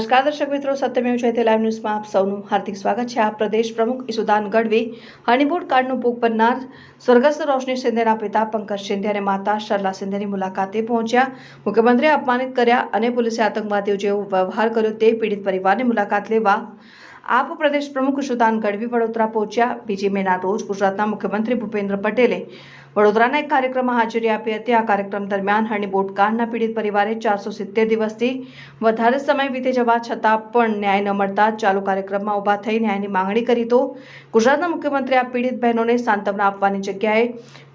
નમસ્કાર દર્શક મિત્રો, સત્યમેવ જયતે લાઈવ ન્યૂઝમાં આપ સૌનું હાર્દિક સ્વાગત છે. આ પ્રદેશ પ્રમુખ ઈસુદાન ગઢવી, હનીમૂન કાર્ડનું ભોગ બનનાર સ્વર્ગસ્થ રોશની શિંદેના પિતા પંકજ શિંદે અને માતા શરલા શિંદેની મુલાકાતે પહોંચ્યા. મુખ્યમંત્રીએ અપમાનિત કર્યા અને પોલીસે આતંકવાદીઓ જેવો વ્યવહાર કર્યો તે પીડિત પરિવારની મુલાકાત લેવા આપ પ્રદેશ પ્રમુખ ઈશુદાન ગઢવી વડોદરા પહોંચ્યા. બીજી મેના રોજ ગુજરાતના મુખ્યમંત્રી ભૂપેન્દ્ર પટેલે વડોદરાના એક કાર્યક્રમમાં હાજરી આપી હતી. આ કાર્યક્રમ દરમિયાન હણીબોટ કાંડના પીડિત પરિવારે ચારસો સિત્તેર દિવસથી વધારે સમય વીતી જવા છતાં પણ ન્યાય ન મળતા ચાલુ કાર્યક્રમમાં ઊભા થઈ ન્યાયની માંગણી કરી તો ગુજરાતના મુખ્યમંત્રી આ પીડિત બહેનોને સાંત્વના આપવાની જગ્યાએ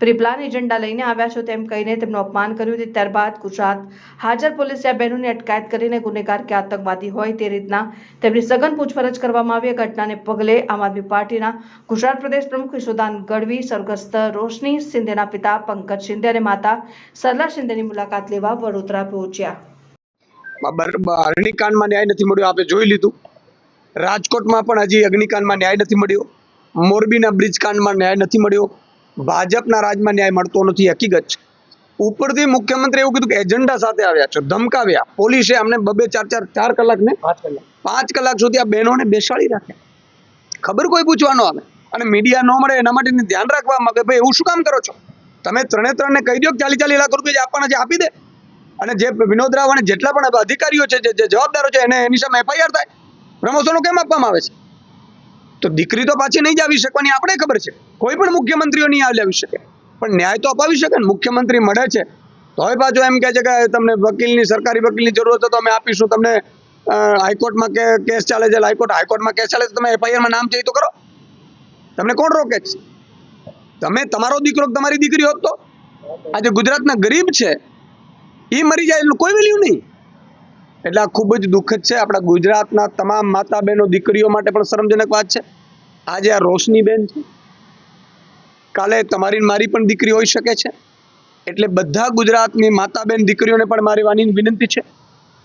પ્રિપ્લાન એજન્ડા લઈને આવ્યા છો તેમ કહીને તેમનું અપમાન કર્યું હતું. ત્યારબાદ ગુજરાત હાજર પોલીસે આ બહેનોની અટકાયત કરીને ગુનેગાર કે આતંકવાદી હોય તે રીતના તેમની સઘન પૂછપરછ કરવામાં આવી. ઘટનાને પગલે આમ આદમી પાર્ટીના ગુજરાત પ્રદેશ પ્રમુખ યશોદાન ગઢવી સ્વર્ગસ્થ રોશની શિંદેના પિતા પંકજ શિંદે અને માતા સરલા શિંદેની મુલાકાત લેવા વડોદરા પહોંચ્યા. અગ્નિકાંડમાં ન્યાય નથી મળ્યો આપણે જોઈ લીધું. રાજકોટમાં પણ હજી અગ્નિકાંડમાં ન્યાય નથી મળ્યો. મોરબીના બ્રિજકાંડમાં ન્યાય નથી મળ્યો. ભાજપના રાજમાં ન્યાય મળતો નથી હકીકત છે. ઉપરથી મુખ્યમંત્રી એવું કીધું કે એજન્ડા સાથે આવ્યા છો ધમકાવ્યા. પોલીસે અમને બબે ચાર ચાર ચાર કલાક. ને પાંચ કલાક સુધી આ બહેનોને બેસાડી રાખ્યા. ખબર કોઈ પૂછવાનો આવે? અને મીડિયા ન મળે એના માટે ધ્યાન રાખવા માગે. ભાઈ, એવું શું કામ કરો છો? તમે ત્રણે ત્રણને કહી દો કે ચાલી ચાલી લાખ રૂપિયા જે આપવાના છે, આપી દે. અને જે વિનોદ રાવ અને જેટલા પણ અધિકારીઓ છે, જે જવાબદારો છે, એને એની સામે એફઆઈઆર થાય. પ્રમોશનો કેમ આપવામાં આવે છે? તો દીકરી તો પાછી નહીં જ આવી શકવાની આપણે ખબર છે. કોઈ પણ મુખ્યમંત્રીઓ નહીં આવી શકે. પણ ન્યાય તો અપાવી શકે ને, મુખ્યમંત્રી મળે છે. તો હવે પાછો એમ કહે છે કે તમને વકીલની, સરકારી વકીલની જરૂરત હોય તો અમે આપીશું. તમને હાઈકોર્ટમાં કેસ ચાલે છે, હાઈકોર્ટ, હાઈકોર્ટમાં કેસ ચાલે છે, તમે એફઆઈઆરમાં નામ છે તો કરો. તમને કોણ રોકે છે? તમે, તમારો દીકરો તમારી દીકરી હોત તો? આજે ગુજરાતના ગરીબ છે એ મરી જાય એનું કોઈ વેલ્યુ નહીં. એટલે આ ખૂબ જ દુઃખદ છે. આપણા ગુજરાતના તમામ માતા બહેનો દીકરીઓ માટે પણ શરમજનક વાત છે. આજે આ રોશની છે. કાલે તમારી મારી પણ દીકરી હોઈ શકે છે. એટલે બધા ગુજરાતની માતા બેન દીકરીઓને પણ મારી વાની વિનંતી છે.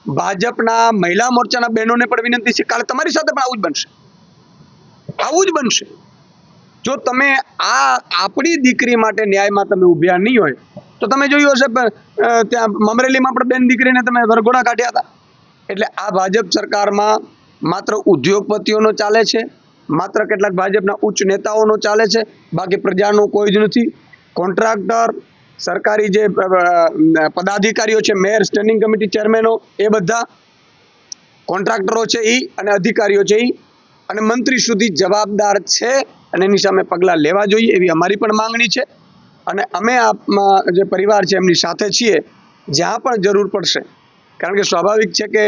ભાજપના મહિલા મોરચાના બહેનોને પણ વિનંતી છે. કાલે તમારી સાથે પણ આવું જ બનશે. આવું જ બનશે. જો તમે આ આપણી દીકરી માટે ન્યાયમાં તમે ઉભ્યા નહીં હોય, તો તમે જોયું હશે ત્યાં મમરેલીમાં પણ બેન દીકરીને તમે વરઘોડા કાઢ્યા હતા. એટલે આ ભાજપ સરકારમાં માત્ર ઉદ્યોગપતિઓનો ચાલે છે, માત્ર કેટલાક ભાજપના ઉચ્ચ નેતાઓનો ચાલે છે, બાકી પ્રજાનું કોઈ જ નથી. કોન્ટ્રાક્ટર, સરકારી જે પદાધિકારીઓ છે, મેયર, સ્ટેન્ડિંગ કમિટી, ચેરમેનો, એ બધા કોન્ટ્રાક્ટરો છે એ અને અધિકારીઓ છે એ અને મંત્રી સુધી જવાબદાર છે અને એની સામે પગલાં લેવા જોઈએ એવી અમારી પણ માંગણી છે. અને અમે આપમાં જે પરિવાર છે એમની સાથે છીએ, જ્યાં પણ જરૂર પડશે. કારણ કે સ્વાભાવિક છે કે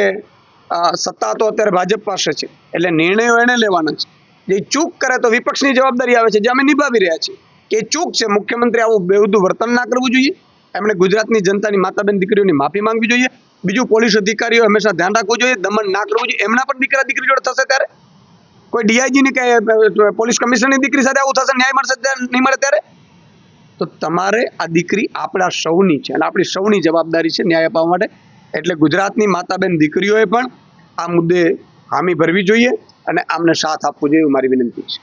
સત્તા તો અત્યારે ભાજપ પાસે છે, એટલે નિર્ણયો એને લેવાના છે. જે ચૂક કરે તો વિપક્ષની જવાબદારી આવે છે, જે અમે નિભાવી રહ્યા છીએ. કે ચૂક છે, મુખ્યમંત્રી આવું બેહુદું વર્તન ના કરવું જોઈએ. એમણે ગુજરાતની જનતાની માતાબેન દીકરીઓની માફી માંગવી જોઈએ. બીજું પોલીસ અધિકારીઓ હંમેશા ધ્યાન રાખવું જોઈએ, દમન ના કરવું જોઈએ. એમના પણ દીકરા દીકરી જોડે થશે ત્યારે. કોઈ ડીઆઈજી ની કે પોલીસ કમિશનરની દીકરી સાથે આવું થશે ન્યાય મળશે નહીં મળે ત્યારે? તો તમારે આ દીકરી આપણા સૌની છે અને આપણી સૌની જવાબદારી છે ન્યાય અપાવવા માટે. એટલે ગુજરાતની માતાબેન દીકરીઓએ પણ આ મુદ્દે હામી ભરવી જોઈએ અને આમને સાથ આપવો જોઈએ એવી મારી વિનંતી છે.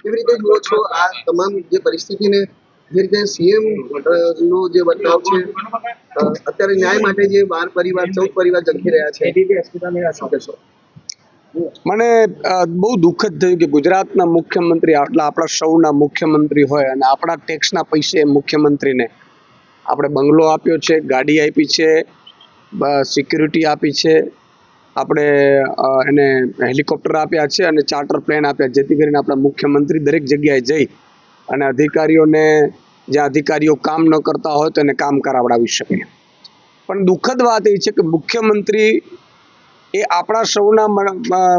કેવી રીતે જુઓ છો આ તમામ જે પરિસ્થિતિને જે રીતે સીએમ નો જે બદલાવ છે અત્યારે ન્યાય માટે જે બાર પરિવાર ચૌદ પરિવાર જંખી રહ્યા છે. મને બહુ દુઃખદ થયું કે ગુજરાતના મુખ્યમંત્રી આટલા આપણા સૌના મુખ્યમંત્રી હોય અને આપણા ટેક્સના પૈસે મુખ્યમંત્રીને આપણે બંગલો આપ્યો છે, ગાડી આપી છે સિક્યુરિટી આપી છે, આપણે એને હેલિકોપ્ટર આપ્યા છે અને ચાર્ટર પ્લેન આપ્યા જેથી કરીને આપણા મુખ્યમંત્રી દરેક જગ્યાએ જઈ અને અધિકારીઓને જ્યાં અધિકારીઓ કામ ન કરતા હોય તો એને કામ કરાવડાવી શકે. પણ દુઃખદ વાત એ છે કે મુખ્યમંત્રી એ આપણા સૌના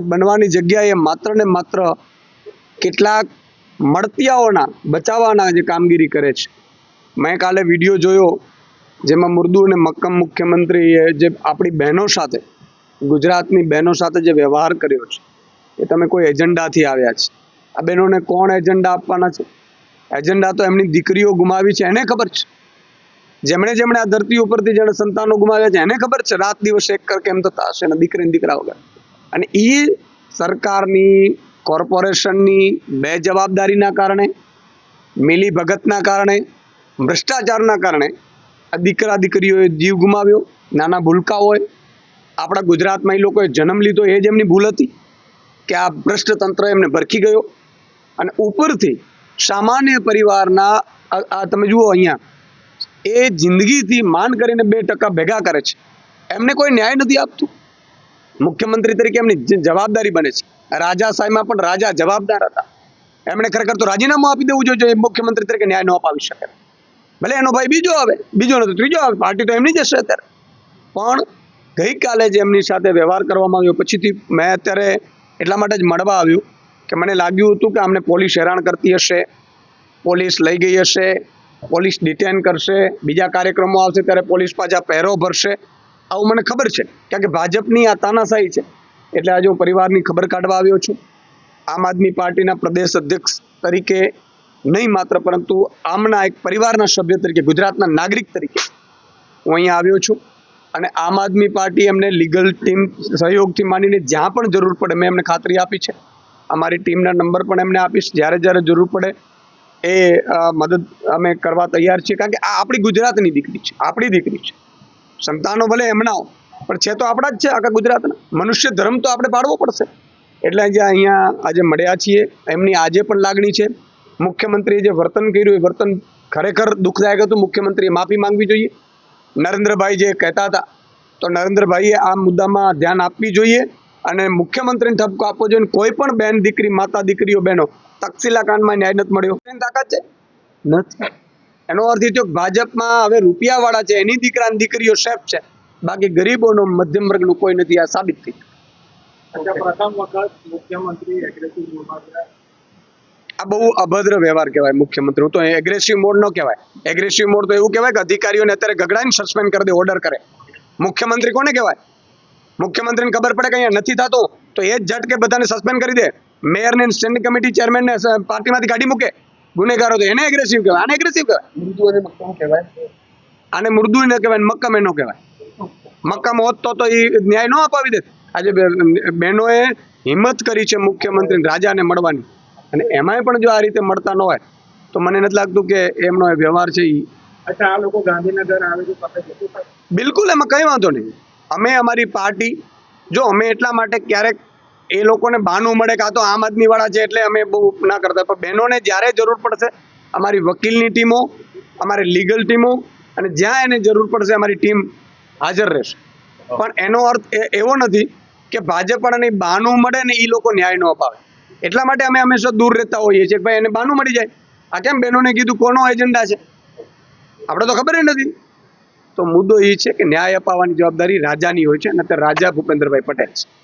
બનવાની જગ્યાએ માત્ર ને માત્ર કેટલાક મળતિયાઓના, બચાવવાના જે કામગીરી કરે છે. મેં કાલે વીડિયો જોયો, જેમાં મુર્દુ અને મક્કમ મુખ્યમંત્રીએ જે આપણી બહેનો સાથે, ગુજરાતની બહેનો સાથે જે વ્યવહાર કર્યો છે, એ તમે કોઈ એજન્ડાથી આવ્યા છે. આ બહેનોને કોણ એજન્ડા આપવાના છે? એજન્ડા તો એમની દીકરીઓ ગુમાવી છે, એને ખબર છે? જેમણે જેમણે આ ધરતી ઉપરથી જેણે સંતાનો ગુમાવ્યા છે, એને ખબર છે, રાત દિવસ એક કર કેમ થતા હશે અને દીકરી દીકરા વગર. અને એ સરકારની, કોર્પોરેશનની બે જવાબદારીના કારણે, મિલી ભગતના કારણે, ભ્રષ્ટાચારના કારણે આ દીકરા દીકરીઓએ જીવ ગુમાવ્યો, નાના ભૂલકા હોય. આપણા ગુજરાતમાં એ લોકોએ જન્મ લીધો એ જ એમની ભૂલ હતી કે આ ભ્રષ્ટ તંત્ર એમને ભરખી ગયો. અને ઉપરથી સામાન્ય પરિવારના આ તમે જુઓ અહીંયા એ જિંદગીથી માન કરીને બે ટકા ભેગા કરે છે. એમને કોઈ ન્યાય નથી આપતું. મુખ્યમંત્રી તરીકે એમની જવાબદારી બને છે. રાજા સાહેબમાં પણ રાજા જવાબદાર હતા. એમણે ખરેખર તો રાજીનામું આપી દેવું જોઈએ મુખ્યમંત્રી તરીકે ન્યાય ન અપાવી શકે. ભલે એનો ભાઈ બીજો આવે, બીજો નથી, ત્રીજો આવે, પાર્ટી તો એમની જ હશે અત્યારે. પણ ગઈકાલે જે એમની સાથે વ્યવહાર કરવામાં આવ્યો. પછીથી મેં અત્યારે એટલા માટે જ મળવા આવ્યું કે મને લાગ્યું હતું કે અમને પોલીસ હેરાન કરતી હશે, પોલીસ લઈ ગઈ હશે પોલીસ ડિટેન કરશે, બીજા કાર્યક્રમો આવશે ત્યારે પોલીસ પાછા પહેરો ભરશે. આવું મને ખબર છે, કારણ કે ભાજપની આ તાનાશાહી છે. એટલે આજે હું પરિવારની ખબર કાઢવા આવ્યો છું. આમ આદમી પાર્ટીના પ્રદેશ અધ્યક્ષ તરીકે નહીં માત્ર, પરંતુ આમના એક પરિવારના સભ્ય તરીકે, ગુજરાતના નાગરિક તરીકે હું અહીંયા આવ્યો છું. અને આમ આદમી પાર્ટી એમને લીગલ ટીમ સહયોગથી માંડીને જ્યાં પણ જરૂર પડે, મેં એમને ખાતરી આપી છે. અમારી ટીમના નંબર પણ એમને આપીશ. જ્યારે જ્યારે જરૂર પડે એ મદદ અમે કરવા તૈયાર છીએ. કારણ કે આ આપણી ગુજરાતની દીકરી છે. આપણી દીકરી છે. સંતાનો ભલે એમના પણ છે તો આપણા જ છે આખા ગુજરાતના. મનુષ્ય ધર્મ તો આપણે પાડવો પડશે. એટલે આજે અહીંયા આજે મળ્યા છીએ, એમની આજે પણ લાગણી છે. મુખ્યમંત્રીએ જે વર્તન કર્યું, એ વર્તન ખરેખર દુઃખદાયક હતું. મુખ્યમંત્રીએ માફી માંગવી જોઈએ. નરેન્દ્રભાઈ જે કહેતા હતા, તો નરેન્દ્રભાઈએ આ મુદ્દામાં ધ્યાન આપવી જોઈએ અને મુખ્યમંત્રીને ઠપકો આપવો જોઈએ. કોઈ પણ બેન દીકરી, માતા દીકરીઓ, બહેનો તકસીલા કાંડમાં ન્યાય નથી મળ્યો. એની તાકાત છે? એનો અર્થ થયો ભાજપમાં હવે રૂપિયાવાળા છે એની દીકરા દીકરીઓ શેફ છે. બાકી ગરીબોનો મધ્યમ વર્ગનું કોઈ નથી આ સાબિત થઈ આ બહુ અભદ્ર વ્યવહાર કહેવાય મુખ્યમંત્રી. તો એગ્રેસિવ મોડ નો કહેવાય. એગ્રેસિવ મોડ તો એવું કહેવાય કે અધિકારીઓને અત્યારે ગગડાઈને સસ્પેન્ડ કરી દે ઓર્ડર કરે. મુખ્યમંત્રી કોને કહેવાય? મુખ્યમંત્રીને ખબર પડે કે અહીંયા નથી થતું તો એ જ ઝટકે બધાને સસ્પેન્ડ કરી દે. મેયરને સ્ટેન્ડિંગ કમિટી ચેરમેનને પાર્ટીમાંથી કાઢી મૂકે. ગુનેગારો તો એને એગ્રેસિવ કહેવાય. આને એગ્રેસિવ કહેવાય? મૃદુ અને મક્કમ કહેવાય. આને મૃદુ ન કહેવાય મક્કમ એનો કહેવાય. મક્કમ હોત તો તો એ ન્યાય ન અપાવી દે આજે બહેનોએ હિંમત કરી છે મુખ્યમંત્રી રાજાને મળવાની. અને એમાંય પણ જો આ રીતે મળતા ન હોય તો મને નથી લાગતું કે એમનો એ વ્યવહાર છે એ અચ્છા આ લોકો ગાંધીનગર આવે છે. બિલકુલ એમાં કંઈ વાંધો નહીં. અમે અમારી પાર્ટી જો અમે એટલા માટે ક્યારેક એ લોકોને બહાનું મળે કાં તો આમ આદમી વાળા છે એટલે અમે બહુ ના કરતા. પણ બહેનોને જ્યારે જરૂર પડશે, અમારી વકીલની ટીમો, અમારી લીગલ ટીમો અને જ્યાં એને જરૂર પડશે અમારી ટીમ હાજર રહેશે. પણ એનો અર્થ એવો નથી કે ભાજપ અને બહાનું મળે ને એ લોકો ન્યાય ન અપાવે. એટલા માટે અમે હંમેશા દૂર રહેતા હોઈએ છીએ ભાઈ એને બહાનું મળી જાય. આ કેમ બહેનોને કીધું? કોનો એજન્ડા છે? આપણે તો ખબર નથી. તો મુદ્દો એ છે કે ન્યાય અપાવવાની જવાબદારી રાજાની હોય છે અને તે રાજા ભૂપેન્દ્રભાઈ પટેલ છે.